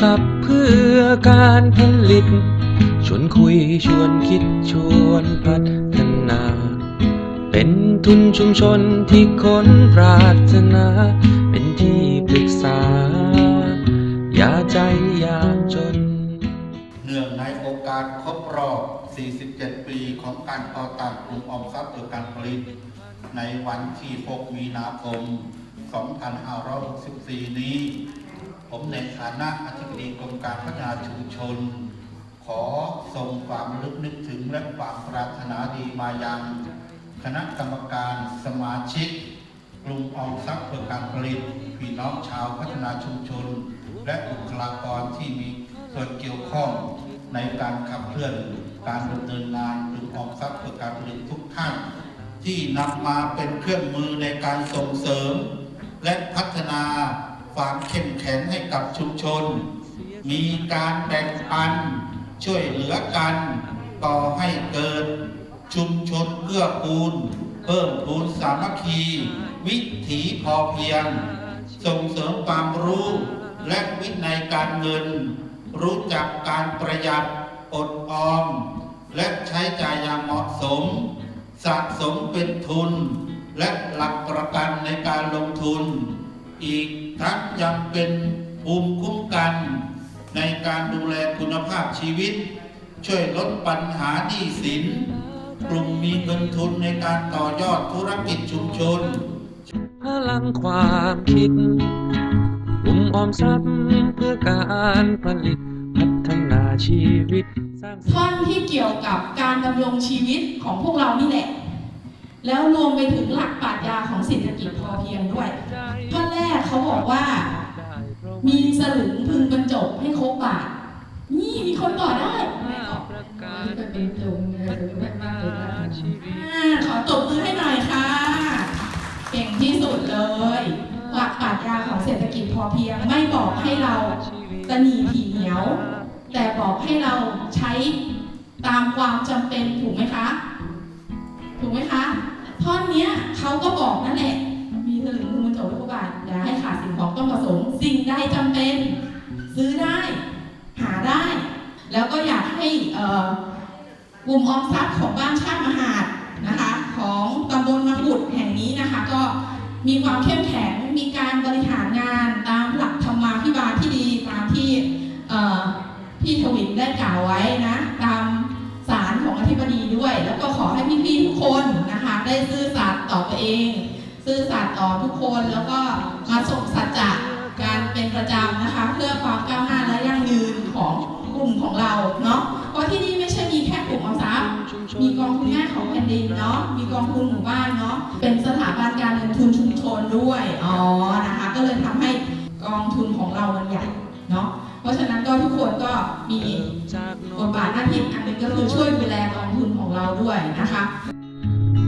ทรัพย์เพื่อการผลิต ชวนคุยชวนคิดชวนพัฒนา เป็นทุนชุมชนที่คนปรารถนา เป็นที่ปรึกษา อย่าใจยามจน เนื่องในโอกาสครบรอบ 47 ปีของการก่อตั้งกลุ่มออมทรัพย์เพื่อการผลิต ในวันที่ 6 มีนาคม 2564 นี้ ผมในฐานะอธิบดีกรมการพัฒนาชุมชน ขอส่งความลึกนึกถึงและความปรารถนาดีมายังคณะกรรมการสมาชิกกลุ่มออมทรัพย์เพื่อการผลิตพี่น้องชาวพัฒนาชุมชน และบุคลากรที่มีส่วนเกี่ยวข้องในการขับเคลื่อนการดำเนินงานกลุ่มออมทรัพย์เพื่อการผลิตทุกท่าน ที่นำมาเป็นเครื่องมือในการส่งเสริม และพัฒนา ความเข้มแข็งให้กับชุมชน มีการแบ่งปัน ช่วยเหลือกันต่อให้เกิด ชุมชนเกื้อกูล เพิ่มพูนสามัคคี วิถีพอเพียง ส่งเสริมความรู้ และวินัยการเงิน รู้จักการประหยัดอดออม และใช้จ่ายอย่างเหมาะสม สะสมเป็นทุน และหลักประกันในการลงทุน อีกทั้งยังเป็นภูมิคุ้มกัน ในการดูแลคุณภาพชีวิต ช่วยลดปัญหาหนี้สิน กลุ่มมีเงินทุนในการต่อยอดธุรกิจชุมชน พลังความคิดกลุ่มออมทรัพย์เพื่อการผลิตพัฒนาชีวิต สร้างท่อนที่เกี่ยวกับการดำรงชีวิตของพวกเรานี่แหละ แล้วรวมไปถึงหลักปรัชญาของเศรษฐกิจพอเพียงด้วยท่อนแรกเขาบอกว่า มีสลึงพึงบรรจบให้ครบบาท นี่มีคนต่อได้ไม่ต่อนี่ก็เป็นจงเลยไม่มากเลยนะอ่าขอตบมือให้หน่อยค่ะ เก่งที่สุดเลย หลักปรัชญาของเศรษฐกิจพอเพียงไม่บอกให้เราตะหนีถี่เหนียว แต่บอกให้เราใช้ตามความจำเป็นถูกไหมคะ ถูกไหมคะท่อนเนี้ยเขาก็บอกนั่นแหละ มีสลึงมือโจทย์ทุกบาทอย่าให้ขาดสิ่งของต้องประสงค์สิ่งใดจำเป็น ซื้อได้ หาได้ แล้วก็อยากให้กลุ่มออมทรัพย์ของบ้านชาติมหาดนะคะ ของตำบลมะกุดแห่งนี้นะคะ ก็มีความเข้มแข็งมีการบริหารงานตามหลักธรรมาภิบาลที่ดีตามที่พี่ทวินได้กล่าวไว้นะ ตาม ของอธิบดีด้วย แล้วก็ขอให้พี่ๆทุกคนนะคะได้ซื่อสัตย์ต่อตัวเอง ซื่อสัตย์ต่อทุกคน แล้วก็มาส่งสัจจะการเป็นประจำนะคะ เพื่อความก้าวหน้าและยั่งยืนของกลุ่มของเราเนาะเพราะที่นี่ไม่ใช่มีแค่กลุ่มออมทรัพย์มีกองทุนแม่ของแผ่นดินเนาะมีกองทุนหมู่บ้านเนาะเป็นสถาบันการเงินทุนชุมชนด้วยอ๋อนะคะ ก็เลยทำให้กองทุนของเรามันใหญ่ ก็ทุกคนก็มีบทบาทหน้าที่อันเป็นก็คือช่วยดูแลกองทุนของเราด้วยนะคะ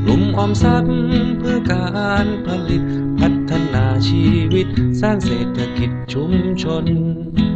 กลุ่มออมทรัพย์เพื่อการผลิต พัฒนาชีวิต สร้างเศรษฐกิจชุมชน